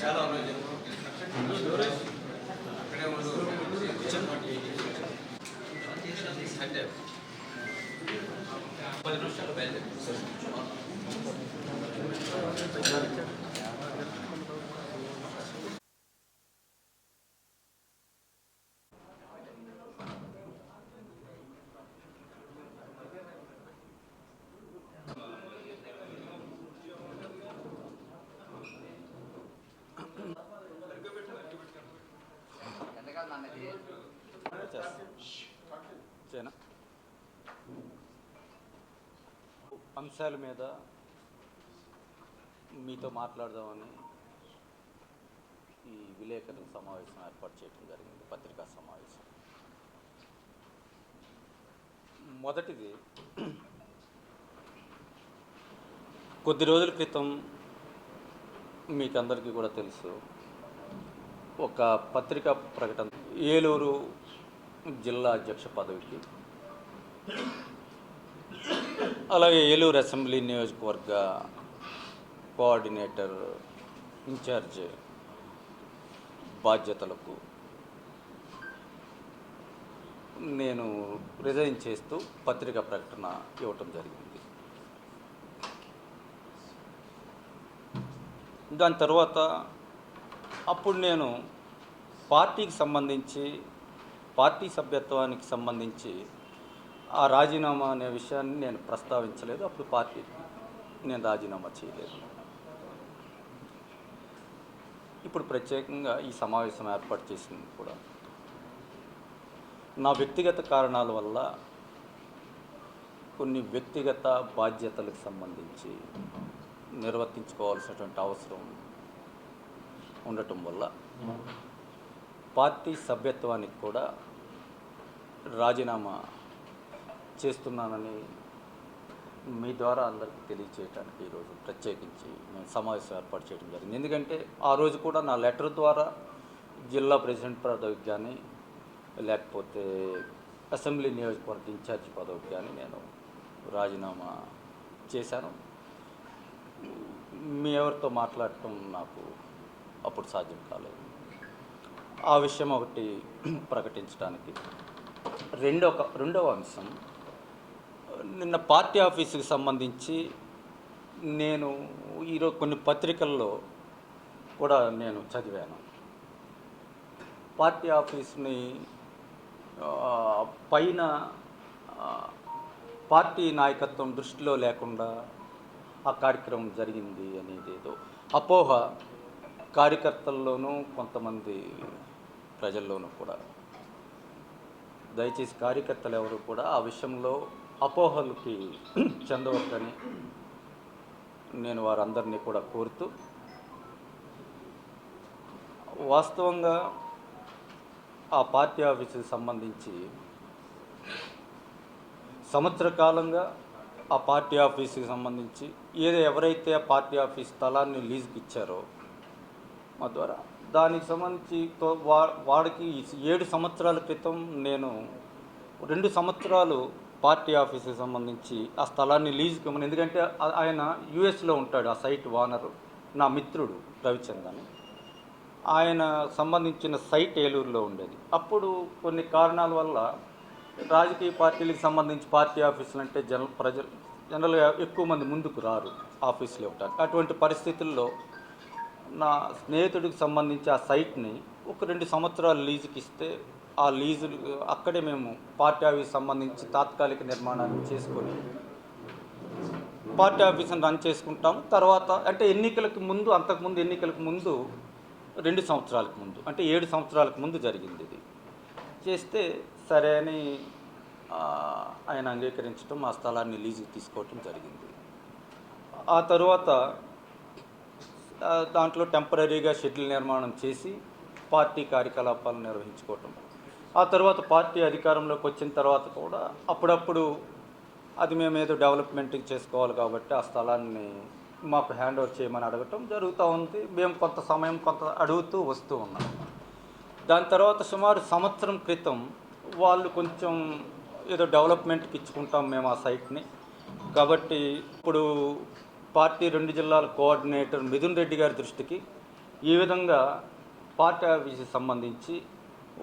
చాలా ఉన్నాయి. ఇక్కడే అంటే పది నిమిషాలు బయలుదేరి చేనా అంశాల మీద మీతో మాట్లాడదామని ఈ విలేకరుల సమావేశం ఏర్పాటు చేయడం జరిగింది పత్రికా సమావేశం. మొదటిది కొద్ది రోజుల క్రితం మీకందరికీ కూడా తెలుసు ఒక పత్రికా ప్రకటన. ఏలూరు జిల్లా అధ్యక్ష పదవికి. అలాగే ఏలూరు అసెంబ్లీ నియోజకవర్గ కోఆర్డినేటర్ ఇన్ఛార్జ్ బాధ్యతలకు నేను రిజైన్ చేస్తూ పత్రికా ప్రకటన ఇవ్వటం జరిగింది. దాని తర్వాత అప్పుడు నేను పార్టీకి సంబంధించి పార్టీ సభ్యత్వానికి సంబంధించి ఆ రాజీనామా అనే విషయాన్ని నేను ప్రస్తావించలేదు. అప్పుడు పార్టీ నేను రాజీనామా చేయలేదు. ఇప్పుడు ప్రత్యేకంగా ఈ సమావేశం ఏర్పాటు చేసింది కూడా. నా వ్యక్తిగత కారణాల వల్ల కొన్ని వ్యక్తిగత బాధ్యతలకు సంబంధించి నిర్వర్తించుకోవాల్సినటువంటి అవసరం ఉండటం వల్ల పార్టీ సభ్యత్వానికి కూడా రాజీనామా చేస్తున్నానని మీ ద్వారా అందరికీ తెలియచేయడానికి ఈరోజు ప్రత్యేకించి నేను సమావేశం ఏర్పాటు చేయడం జరిగింది. ఎందుకంటే ఆ రోజు కూడా నా లెటర్ ద్వారా జిల్లా ప్రెసిడెంట్ పదవికి కానీ లేకపోతే అసెంబ్లీ నియోజకవర్గ ఇన్ఛార్జి పదవికి కానీ నేను రాజీనామా చేశాను. మీ ఎవరితో మాట్లాడటం నాకు అప్పుడు సాధ్యం కాలేదు. ఆ విషయం ఒకటి ప్రకటించడానికి. రెండో రెండవ అంశం నిన్న పార్టీ ఆఫీసుకి సంబంధించి నేను ఈరోజు కొన్ని పత్రికల్లో కూడా నేను చదివాను. పార్టీ ఆఫీస్ని పైన పార్టీ నాయకత్వం దృష్టిలో లేకుండా ఆ కార్యక్రమం జరిగింది అనేది ఏదో అపోహ కార్యకర్తల్లోనూ కొంతమంది ప్రజల్లోనూ కూడా. దయచేసి కార్యకర్తలు ఎవరు కూడా ఆ విషయంలో అపోహలకి చెందవద్దని నేను వారందరినీ కూడా కోరుతూ వాస్తవంగా ఆ పార్టీ ఆఫీసుకి సంబంధించి సంవత్సర కాలంగా ఆ పార్టీ ఆఫీస్కి సంబంధించి ఏదో ఎవరైతే ఆ పార్టీ ఆఫీస్ స్థలాన్ని లీజుకి ఇచ్చారో మా ద్వారా దానికి సంబంధించి తో- వా- వాడికి ఏడు సంవత్సరాల క్రితం నేను రెండు సంవత్సరాలు పార్టీ ఆఫీస్కి సంబంధించి ఆ స్థలాన్ని లీజుకి ఇవ్వమని ఎందుకంటే ఆయన యుఎస్లో ఉంటాడు ఆ సైట్ ఓనరు నా మిత్రుడు రవిచందన్. ఆయన సంబంధించిన సైట్ ఏలూరులో ఉండేది. అప్పుడు కొన్ని కారణాల వల్ల రాజకీయ పార్టీలకు సంబంధించి పార్టీ ఆఫీసులు అంటే జన ప్రజలు జనరల్గా ఎక్కువ మంది ముందుకు రారు ఆఫీసులు ఇవ్వటానికి అటువంటి పరిస్థితుల్లో నా స్నేహితుడికి సంబంధించి ఆ సైట్ని ఒక రెండు సంవత్సరాలు లీజుకి ఇస్తే ఆ లీజు అక్కడే మేము పార్టీ ఆఫీస్ సంబంధించి తాత్కాలిక నిర్మాణాన్ని చేసుకొని పార్టీ ఆఫీస్ని రన్ చేసుకుంటాం తర్వాత అంటే ఎన్నికలకు ముందు అంతకుముందు ఎన్నికలకు ముందు రెండు సంవత్సరాలకు ముందు అంటే ఏడు సంవత్సరాలకు ముందు జరిగింది ఇది. చేస్తే సరే అని ఆయన అంగీకరించడం ఆ స్థలాన్ని లీజుకి తీసుకోవటం జరిగింది. ఆ తరువాత దాంట్లో టెంపరీగా షెడ్యూల్ నిర్మాణం చేసి పార్టీ కార్యకలాపాలు నిర్వహించుకోవటం. ఆ తర్వాత పార్టీ అధికారంలోకి వచ్చిన తర్వాత కూడా అప్పుడప్పుడు అది మేము ఏదో డెవలప్మెంట్ చేసుకోవాలి కాబట్టి ఆ స్థలాన్ని మాకు హ్యాండ్ ఓవర్ చేయమని అడగటం జరుగుతూ ఉంది. మేము కొంత సమయం కొంత అడుగుతూ వస్తూ ఉన్నాం. దాని తర్వాత సుమారు సంవత్సరం క్రితం వాళ్ళు కొంచెం ఏదో డెవలప్మెంట్కి ఇచ్చుకుంటాం మేము ఆ సైట్ని. కాబట్టి ఇప్పుడు పార్టీ రెండు జిల్లాల కోఆర్డినేటర్ మిథున్ రెడ్డి గారి దృష్టికి ఈ విధంగా పార్టీ ఆఫీస్కి సంబంధించి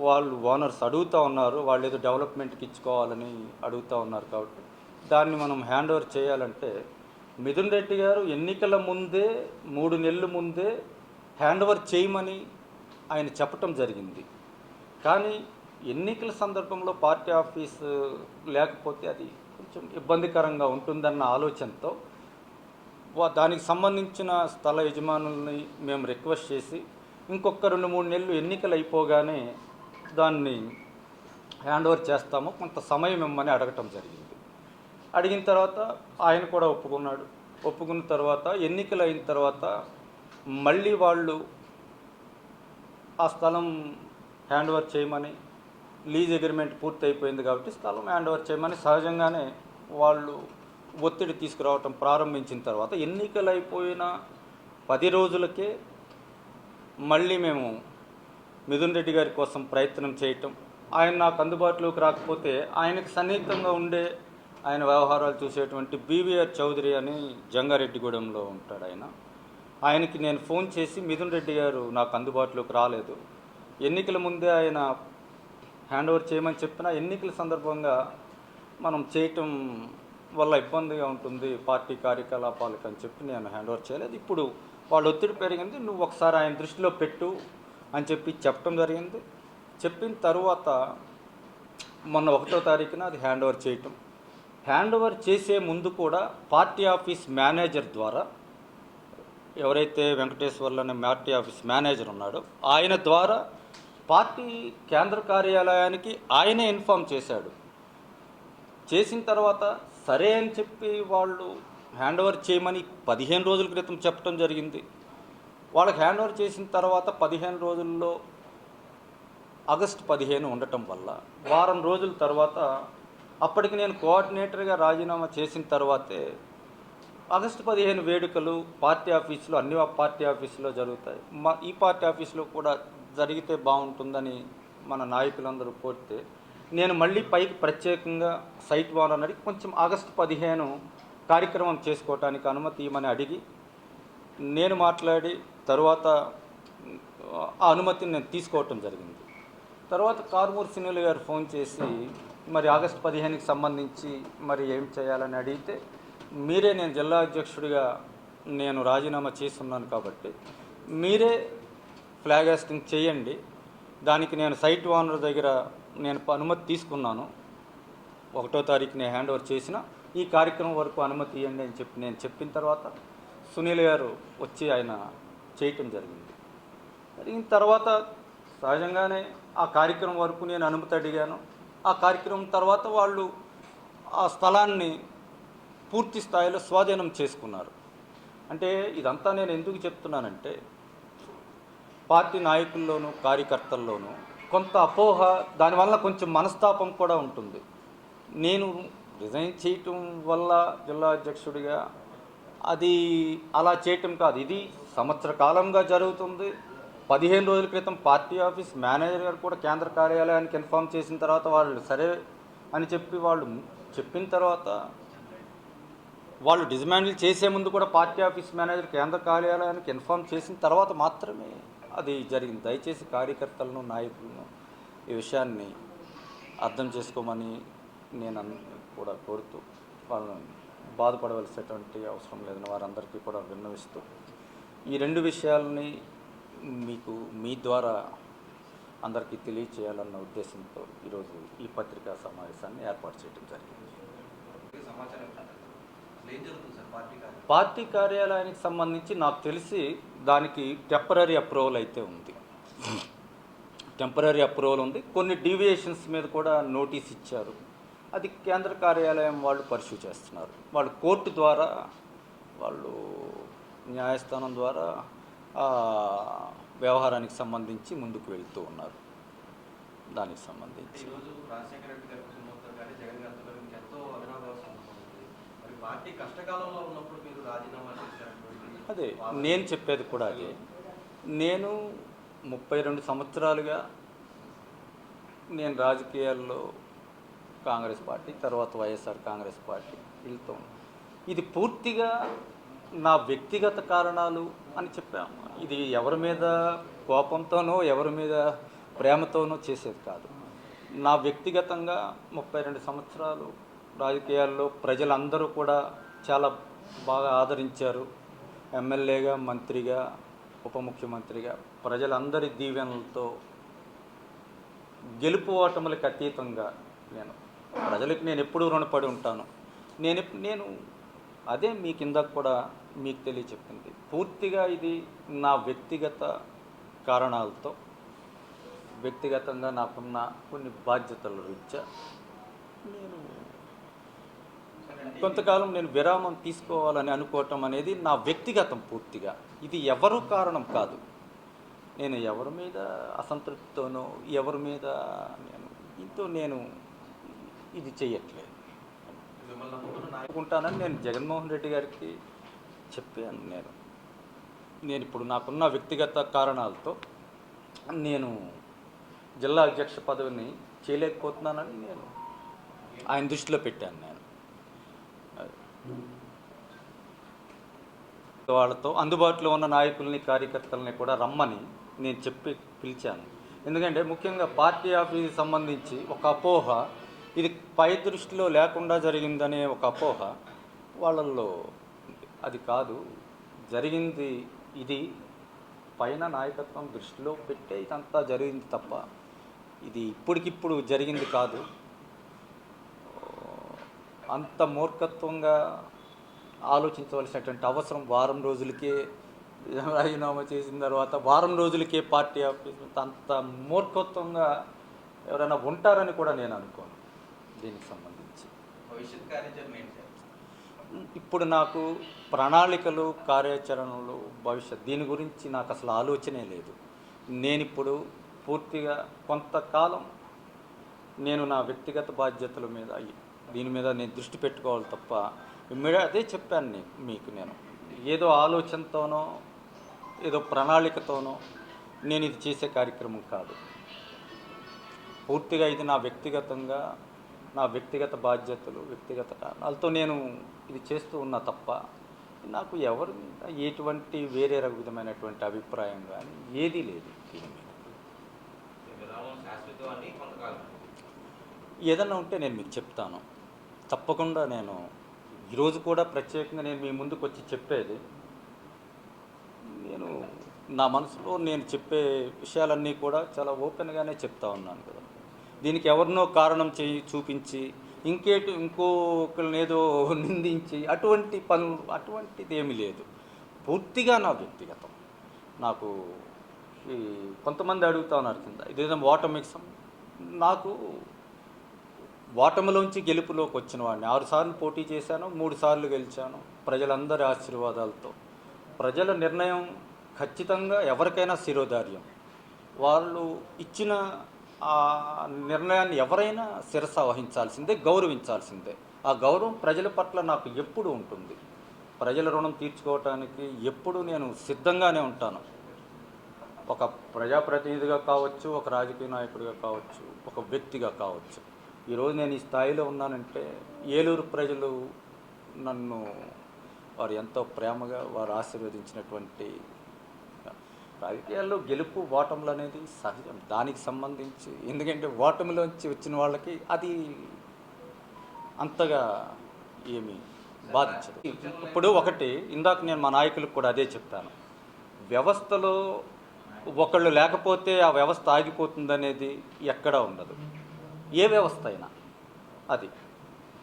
వాళ్ళు ఓనర్స్ అడుగుతూ ఉన్నారు వాళ్ళు ఏదో డెవలప్మెంట్కి ఇచ్చుకోవాలని అడుగుతూ ఉన్నారు కాబట్టి. దాన్ని మనం హ్యాండ్ ఓవర్ చేయాలంటే మిథున్ రెడ్డి గారు ఎన్నికల ముందే మూడు నెలల ముందే హ్యాండ్ ఓవర్ చేయమని ఆయన చెప్పటం జరిగింది. కానీ ఎన్నికల సందర్భంలో పార్టీ ఆఫీస్ లేకపోతే అది కొంచెం ఇబ్బందికరంగా ఉంటుందన్న ఆలోచనతో దానికి సంబంధించిన స్థల యజమానుల్ని మేము రిక్వెస్ట్ చేసి ఇంకొక రెండు మూడు నెలలు ఎన్నికలు అయిపోగానే దాన్ని హ్యాండ్ ఓవర్ చేస్తాము. కొంత సమయం ఇమ్మని అడగటం జరిగింది. అడిగిన తర్వాత ఆయన కూడా ఒప్పుకున్నాడు. ఒప్పుకున్న తర్వాత ఎన్నికలు అయిన తర్వాత మళ్ళీ వాళ్ళు ఆ స్థలం హ్యాండ్ ఓవర్ చేయమని లీజ్ అగ్రిమెంట్ పూర్తి అయిపోయింది కాబట్టి స్థలం హ్యాండ్ ఓవర్ చేయమని సహజంగానే వాళ్ళు ఒత్తిడి తీసుకురావటం ప్రారంభించిన తర్వాత ఎన్నికలు అయిపోయిన పది రోజులకే మళ్ళీ మేము మిథున్ రెడ్డి గారి కోసం ప్రయత్నం చేయటం ఆయన నాకు అందుబాటులోకి రాకపోతే ఆయనకు సన్నిహితంగా ఉండే ఆయన వ్యవహారాలు చూసేటువంటి బీవీఆర్ చౌదరి అని జంగారెడ్డిగూడెంలో ఉంటాడు ఆయన. ఆయనకి నేను ఫోన్ చేసి మిథున్ రెడ్డి గారు నాకు అందుబాటులోకి రాలేదు. ఎన్నికల ముందే ఆయన హ్యాండ్ ఓవర్ చేయమని చెప్పిన ఎన్నికల సందర్భంగా మనం చేయటం వల్ల ఇబ్బందిగా ఉంటుంది పార్టీ కార్యకలాపాలకు అని చెప్పి నేను హ్యాండ్ ఓవర్ చేయలేదు. ఇప్పుడు వాళ్ళ ఒత్తిడి పెరిగింది. నువ్వు ఒకసారి ఆయన దృష్టిలో పెట్టు అని చెప్పి చెప్పడం జరిగింది. చెప్పిన తర్వాత మొన్న ఒకటో తారీఖున అది హ్యాండ్ ఓవర్ చేయటం. హ్యాండ్ ఓవర్ చేసే ముందు కూడా పార్టీ ఆఫీస్ మేనేజర్ ద్వారా ఎవరైతే వెంకటేశ్వర్లు అనే పార్టీ ఆఫీస్ మేనేజర్ ఉన్నాడో ఆయన ద్వారా పార్టీ కేంద్ర కార్యాలయానికి ఆయనే ఇన్ఫామ్ చేశాడు. చేసిన తర్వాత సరే అని చెప్పి వాళ్ళు హ్యాండ్ ఓవర్ చేయమని పదిహేను రోజుల క్రితం చెప్పడం జరిగింది. వాళ్ళకి హ్యాండ్ ఓవర్ చేసిన తర్వాత పదిహేను రోజుల్లో ఆగస్టు పదిహేను ఉండటం వల్ల వారం రోజుల తర్వాత అప్పటికి నేను కోఆర్డినేటర్గా రాజీనామా చేసిన తర్వాతే ఆగస్టు పదిహేను వేడుకలు పార్టీ ఆఫీసులో అన్ని పార్టీ ఆఫీసులో జరుగుతాయి. మా ఈ పార్టీ ఆఫీసులో కూడా జరిగితే బాగుంటుందని మన నాయకులందరూ కోరితే నేను మళ్ళీ పైకి ప్రత్యేకంగా సైట్ ఓనర్ అడిగి కొంచెం ఆగస్టు పదిహేను కార్యక్రమం చేసుకోవటానికి అనుమతి ఇవ్వమని అడిగి నేను మాట్లాడి తరువాత ఆ అనుమతిని నేను తీసుకోవటం జరిగింది. తర్వాత కార్మూర్ సునీల్ గారు ఫోన్ చేసి మరి ఆగస్టు పదిహేనుకి సంబంధించి మరి ఏం చేయాలని అడిగితే మీరే నేను జిల్లా అధ్యక్షుడిగా నేను రాజీనామా చేస్తున్నాను కాబట్టి మీరే ఫ్లాగ్ హాస్టింగ్ చేయండి. దానికి నేను సైట్ ఓనర్ దగ్గర నేను అనుమతి తీసుకున్నాను. ఒకటో తారీఖు నేను హ్యాండ్ ఓవర్ చేసిన. ఈ కార్యక్రమం వరకు అనుమతి ఇవ్వండి అని చెప్పి నేను చెప్పిన తర్వాత సునీల్ గారు వచ్చి ఆయన చేయటం జరిగింది. జరిగిన తర్వాత సహజంగానే ఆ కార్యక్రమం వరకు నేను అనుమతి అడిగాను. ఆ కార్యక్రమం తర్వాత వాళ్ళు ఆ స్థలాన్ని పూర్తి స్థాయిలో స్వాధీనం చేసుకున్నారు. అంటే ఇదంతా నేను ఎందుకు చెప్తున్నానంటే పార్టీ నాయకుల్లోనూ కార్యకర్తల్లోనూ కొంత అపోహ దానివల్ల కొంచెం మనస్తాపం కూడా ఉంటుంది. నేను రిజైన్ చేయటం వల్ల జిల్లా అధ్యక్షుడిగా అది అలా చేయటం కాదు. ఇది సంవత్సర కాలంగా జరుగుతుంది. పదిహేను రోజుల క్రితం పార్టీ ఆఫీస్ మేనేజర్ గారు కూడా కేంద్ర కార్యాలయానికి ఇన్ఫామ్ చేసిన తర్వాత వాళ్ళు సరే అని చెప్పి వాళ్ళు చెప్పిన తర్వాత వాళ్ళు డిజమాండ్లు చేసే ముందు కూడా పార్టీ ఆఫీస్ మేనేజర్ కేంద్ర కార్యాలయానికి ఇన్ఫామ్ చేసిన తర్వాత మాత్రమే అది జరిగింది. దయచేసి కార్యకర్తలను నాయకులను ఈ విషయాన్ని అర్థం చేసుకోమని నేను కూడా కోరుతూ వాళ్ళని బాధపడవలసినటువంటి అవసరం లేదని వారందరికీ కూడా విన్నవిస్తూ ఈ రెండు విషయాలని మీకు మీ ద్వారా అందరికీ తెలియచేయాలన్న ఉద్దేశంతో ఈరోజు ఈ పత్రికా సమావేశాన్ని ఏర్పాటు చేయడం జరిగింది. సమాచారం పార్టీ కార్యాలయం? పార్టీ కార్యాలయానికి సంబంధించి నాకు తెలిసి దానికి టెంపరీ అప్రూవల్ అయితే ఉంది. టెంపరీ అప్రూవల్ ఉంది. కొన్ని డీవియేషన్స్ మీద కూడా నోటీస్ ఇచ్చారు. అది కేంద్ర కార్యాలయం వాళ్ళు పర్సూ చేస్తున్నారు. వాళ్ళు కోర్టు ద్వారా వాళ్ళు న్యాయస్థానం ద్వారా వ్యవహారానికి సంబంధించి ముందుకు వెళ్తూ ఉన్నారు. దానికి సంబంధించి ఈరోజు రాజశేఖర రెడ్డి గారి కుటుంబంతో కానీ జగన్ గారితో కానీ మీకు ఎంతో అవినాభావ సంబంధం ఉంది మరి పార్టీ కష్టకాలంలో ఉన్నప్పుడు మీరు రాజీనామా చేసినటువంటి అదే నేను చెప్పేది కూడా అదే. నేను ముప్పై రెండు సంవత్సరాలుగా నేను రాజకీయాల్లో కాంగ్రెస్ పార్టీ తర్వాత వైఎస్ఆర్ కాంగ్రెస్ పార్టీ వెళ్తూ. ఇది పూర్తిగా నా వ్యక్తిగత కారణాలు అని చెప్పాము ఇది ఎవరి మీద కోపంతోనో ఎవరి మీద ప్రేమతోనో చేసేది కాదు. నా వ్యక్తిగతంగా ముప్పై రెండు సంవత్సరాలు రాజకీయాల్లో ప్రజలందరూ కూడా చాలా బాగా ఆదరించారు. ఎమ్మెల్యేగా మంత్రిగా ఉప ముఖ్యమంత్రిగా ప్రజలందరి దీవెనలతో గెలుపు ఓటములకు అతీతంగా నేను. ప్రజలకు నేను ఎప్పుడూ రుణపడి ఉంటాను. నేను నేను అదే మీ కింద కూడా మీకు తెలియచెప్పింది. పూర్తిగా ఇది నా వ్యక్తిగత కారణాలతో వ్యక్తిగతంగా నాకున్న కొన్ని బాధ్యతల రీత్యా నేను కొంతకాలం నేను విరామం తీసుకోవాలని అనుకోవటం అనేది నా వ్యక్తిగతం పూర్తిగా. ఇది ఎవరు కారణం కాదు. నేను ఎవరి మీద అసంతృప్తితోనో ఎవరి మీద నేను దీంతో నేను ఇది చేయట్లేదు. అనుకుంటానని నేను జగన్మోహన్ రెడ్డి గారికి చెప్పాను నేను. నేను ఇప్పుడు నాకున్న వ్యక్తిగత కారణాలతో నేను జిల్లా అధ్యక్ష పదవిని చేయలేకపోతున్నానని నేను ఆయన దృష్టిలో పెట్టాను నేను. వాళ్ళతో అందుబాటులో ఉన్న నాయకుల్ని కార్యకర్తల్ని కూడా రమ్మని నేను చెప్పి పిలిచాను. ఎందుకంటే ముఖ్యంగా పార్టీ ఆఫీస్కి సంబంధించి ఒక అపోహ ఇది పై దృష్టిలో లేకుండా జరిగిందనే ఒక అపోహ వాళ్ళల్లో అది కాదు జరిగింది ఇది పైన నాయకత్వం దృష్టిలో పెట్టే ఇదంతా జరిగింది తప్ప ఇది ఇప్పటికిప్పుడు జరిగింది కాదు. అంత మూర్ఖత్వంగా ఆలోచించవలసినటువంటి అవసరం వారం రోజులకే రాజీనామా చేసిన తర్వాత వారం రోజులకే పార్టీ ఆఫీస్ అంత మూర్ఖత్వంగా ఎవరైనా ఉంటారని కూడా నేను అనుకోను దీనికి సంబంధించి. ఇప్పుడు నాకు ప్రణాళికలు కార్యాచరణలు భవిష్యత్ దీని గురించి నాకు అసలు ఆలోచనే లేదు. నేను ఇప్పుడు పూర్తిగా కొంతకాలం నేను నా వ్యక్తిగత బాధ్యతల మీద దీని మీద నేను దృష్టి పెట్టుకోవాలి తప్ప ఇమ్మీడియట్ అదే చెప్పాను మీకు నేను. ఏదో ఆలోచనతోనో ఏదో ప్రణాళికతోనో నేను ఇది చేసే కార్యక్రమం కాదు. పూర్తిగా ఇది నా వ్యక్తిగతంగా నా వ్యక్తిగత బాధ్యతలు వ్యక్తిగత కారణాలతో నేను ఇది చేస్తూ ఉన్నా తప్ప నాకు ఎవరి మీద ఎటువంటి వేరే రక విధమైనటువంటి అభిప్రాయం కానీ ఏదీ లేదు దీని మీద. ఏదన్నా ఉంటే నేను మీకు చెప్తాను. తప్పకుండా నేను ఈరోజు కూడా ప్రత్యేకంగా నేను మీ ముందుకు వచ్చి చెప్పేది నేను నా మనసులో నేను చెప్పే విషయాలన్నీ కూడా చాలా ఓపెన్గానే చెప్తా ఉన్నాను కదా. దీనికి ఎవరినో కారణం చేయి చూపించి ఇంకేటి ఇంకొకరిని ఏదో నిందించి అటువంటి పనులు అటువంటిది ఏమీ లేదు. పూర్తిగా నా వ్యక్తిగతం. నాకు ఈ కొంతమంది అడుగుతా ఉన్నారు కింద. ఇదేదో ఓటమిక్సం నాకు ఓటమిలోంచి గెలుపులోకి వచ్చిన వాడిని. ఆరు సార్లు పోటీ చేశాను మూడు సార్లు గెలిచాను ప్రజలందరి ఆశీర్వాదాలతో. ప్రజల నిర్ణయం ఖచ్చితంగా ఎవరికైనా శిరోధార్యం. వాళ్ళు ఇచ్చిన ఆ నిర్ణయాన్ని ఎవరైనా శిరస వహించాల్సిందే గౌరవించాల్సిందే. ఆ గౌరవం ప్రజల పట్ల నాకు ఎప్పుడు ఉంటుంది. ప్రజల రుణం తీర్చుకోవటానికి ఎప్పుడు నేను సిద్ధంగానే ఉంటాను. ఒక ప్రజాప్రతినిధిగా కావచ్చు ఒక రాజకీయ నాయకుడిగా కావచ్చు ఒక వ్యక్తిగా కావచ్చు. ఈరోజు నేను ఈ స్థాయిలో ఉన్నానంటే ఏలూరు ప్రజలు నన్ను వారు ఎంతో ప్రేమగా వారు ఆశీర్వదించినటువంటి రాజకీయాల్లో గెలుపు ఓటములు అనేది సహజం. దానికి సంబంధించి ఎందుకంటే ఓటమిలోంచి వచ్చిన వాళ్ళకి అది అంతగా ఏమి బాధించదు. ఇప్పుడు ఒకటి ఇందాక నేను మా నాయకులకు కూడా అదే చెప్తాను వ్యవస్థలో ఒకళ్ళు లేకపోతే ఆ వ్యవస్థ ఆగిపోతుందనేది ఎక్కడా ఉండదు. ఏ వ్యవస్థ అయినా. అది.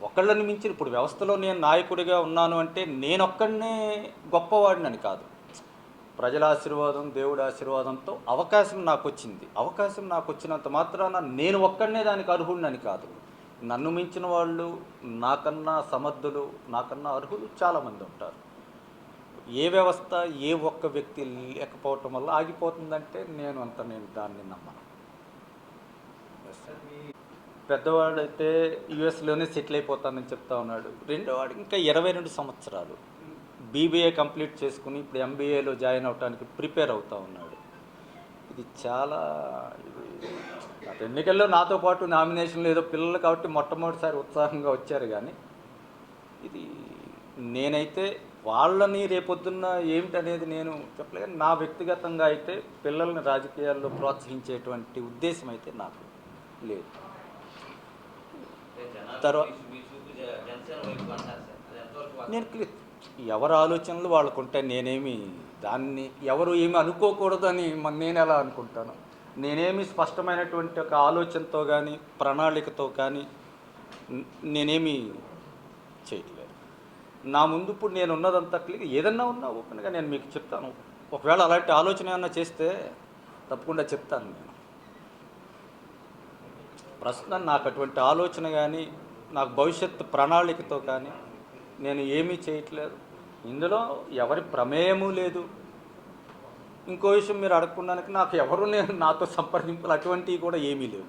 ఒకళ్ళని మించి ఇప్పుడు వ్యవస్థలో నేను నాయకుడిగా ఉన్నాను అంటే నేనొక్కడనే గొప్పవాడినని కాదు. ప్రజల ఆశీర్వాదం దేవుడి ఆశీర్వాదంతో అవకాశం నాకు వచ్చింది అవకాశం నాకు వచ్చినంత మాత్రాన నేను ఒక్కడనే దానికి అర్హుడినని కాదు. నన్ను మించిన వాళ్ళు నాకన్నా సమర్థులు నాకన్నా అర్హులు చాలామంది ఉంటారు. ఏ వ్యవస్థ ఏ ఒక్క వ్యక్తి లేకపోవటం వల్ల ఆగిపోతుందంటే నేను అంత నేను దాన్ని నమ్మను. పెద్దవాడైతే యుఎస్లోనే సెటిల్ అయిపోతానని చెప్తా ఉన్నాడు. రెండోవాడు ఇంకా ఇరవై రెండు సంవత్సరాలు బీబీఏ కంప్లీట్ చేసుకుని ఇప్పుడు ఎంబీఏలో జాయిన్ అవడానికి ప్రిపేర్ అవుతా ఉన్నాడు. ఇది చాలా గత ఎన్నికల్లో నాతో పాటు నామినేషన్లు ఏదో పిల్లలు కాబట్టి మొట్టమొదటిసారి ఉత్సాహంగా వచ్చారు కానీ ఇది నేనైతే వాళ్ళని రేపొద్దున్న ఏమిటనేది నేను చెప్పలేదు నా వ్యక్తిగతంగా అయితే పిల్లల్ని రాజకీయాల్లో ప్రోత్సహించేటువంటి ఉద్దేశం అయితే నాకు లేదు. తర్వాత- నేను ఎవరి ఆలోచనలు వాళ్ళకు ఉంటాయి నేనేమి దాన్ని ఎవరు ఏమి అనుకోకూడదని మన నేను ఎలా అనుకుంటాను? నేనేమి స్పష్టమైనటువంటి ఒక ఆలోచనతో కానీ ప్రణాళికతో కానీ నేనేమి చేయట్లేదు. నా ముందు ఇప్పుడు నేను ఉన్నదంతా క్లియర్ ఏదన్నా ఉన్నా ఓపెన్గా నేను మీకు చెప్తాను. ఒకవేళ అలాంటి ఆలోచన ఏమన్నా చేస్తే తప్పకుండా చెప్తాను నేను. ప్రస్తుతం నాకు అటువంటి ఆలోచన కానీ నాకు భవిష్యత్తు ప్రణాళికతో కానీ నేను ఏమీ చేయట్లేదు. ఇందులో ఎవరి ప్రమేయము లేదు. ఇంకో విషయం మీరు అడగకుండానికి నాకు ఎవరు నేను నాతో సంప్రదింపులు అటువంటివి కూడా ఏమీ లేవు.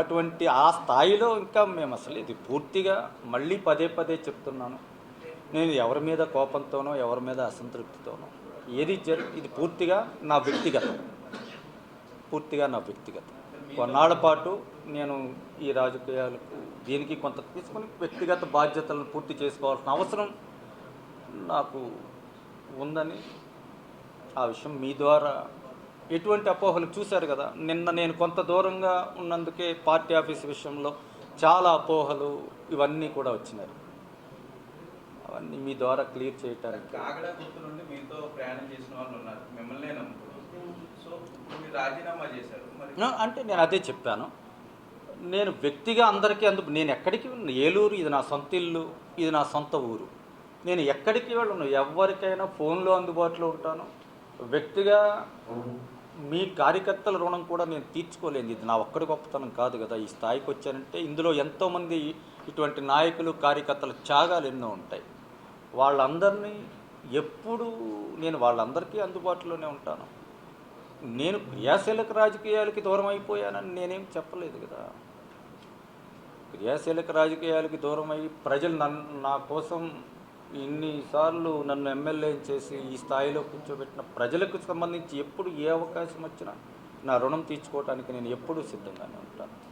అటువంటి ఆ స్థాయిలో ఇంకా మేము అసలు ఇది పూర్తిగా మళ్ళీ పదే పదే చెప్తున్నాను. నేను ఎవరి మీద కోపంతోనో ఎవరి మీద అసంతృప్తితోనో ఏది జరి ఇది పూర్తిగా నా వ్యక్తిగతం. పూర్తిగా నా వ్యక్తిగతం. కొన్నాళ్ళ పాటు నేను ఈ రాజకీయాలకు దీనికి కొంత తీసుకుని వ్యక్తిగత బాధ్యతలను పూర్తి చేసుకోవాల్సిన అవసరం నాకు ఉందని ఆ విషయం మీ ద్వారా ఎటువంటి అపోహలు చూశారు కదా? నిన్న నేను కొంత దూరంగా ఉన్నందుకే పార్టీ ఆఫీస్ విషయంలో చాలా అపోహలు ఇవన్నీ కూడా వచ్చినాయి. అవన్నీ మీ ద్వారా క్లియర్ చేయటానికి. కాగడ గుర్తు నుండి మీతో ప్రయాణం చేసిన వాళ్ళు ఉన్నారు. మిమ్మల్ని అంటే నేను అదే చెప్పాను. నేను వ్యక్తిగా అందరికీ అందు నేను ఎక్కడికి ఏలూరు ఇది నా సొంత ఇల్లు ఇది నా సొంత ఊరు. నేను ఎక్కడికి వెళ్ళను. ఎవరికైనా ఫోన్లో అందుబాటులో ఉంటాను. వ్యక్తిగా మీ కార్యకర్తల రుణం కూడా నేను తీర్చుకోలేను. ఇది నా ఒక్కడి గొప్పతనం కాదు కదా. ఈ స్థాయికి వచ్చానంటే ఇందులో ఎంతోమంది ఇటువంటి నాయకులు కార్యకర్తల త్యాగాలు ఎన్నో ఉంటాయి. వాళ్ళందరినీ ఎప్పుడు నేను వాళ్ళందరికీ అందుబాటులోనే ఉంటాను. నేను క్రియాశీలక రాజకీయాలకి దూరం అయిపోయానని నేనేం చెప్పలేదు కదా. క్రియాశీలక రాజకీయాలకి దూరం అయ్యి ప్రజలు నన్ను నా కోసం ఇన్నిసార్లు నన్ను ఎమ్మెల్యే చేసి ఈ స్థాయిలో కూర్చోబెట్టిన ప్రజలకు సంబంధించి ఎప్పుడు ఏ అవకాశం వచ్చినా నా రుణం తీర్చుకోవడానికి నేను ఎప్పుడూ సిద్ధంగానే ఉంటాను.